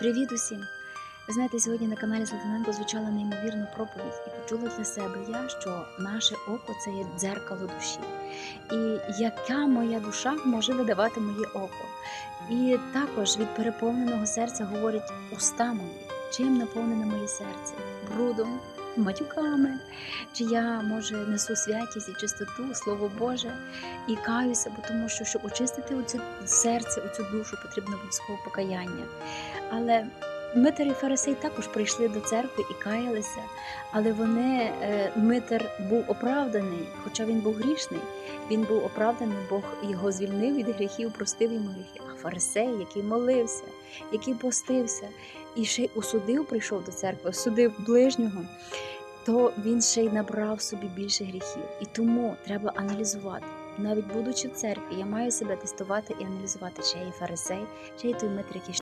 Привіт усім! Ви знаєте, сьогодні на каналі Златаненко звучала неймовірна проповідь і почула для себе я, що наше око це є дзеркало душі. І яка моя душа може видавати моє око? І також від переповненого серця говорить уста мої, чим наповнене моє серце? Брудом, матюками, чи я може несу святість і чистоту, слово Боже, і каюся, бо тому що щоб очистити оцю серце, оцю душу, потрібно обов'язково покаяння. Але Митер і Фарисей також прийшли до церкви і каялися, але вони е, Митер був оправданий, хоча він був грішний. Він був оправданий, Бог його звільнив від гріхів, простив йому гріхи. А фарисей, який молився, який постився, і ще й осудив, прийшов до церкви, осудив ближнього, то він ще й набрав собі більше гріхів. І тому треба аналізувати. Навіть будучи в церкві, я маю себе тестувати і аналізувати, чи я є фарисей, чи є той Митр, який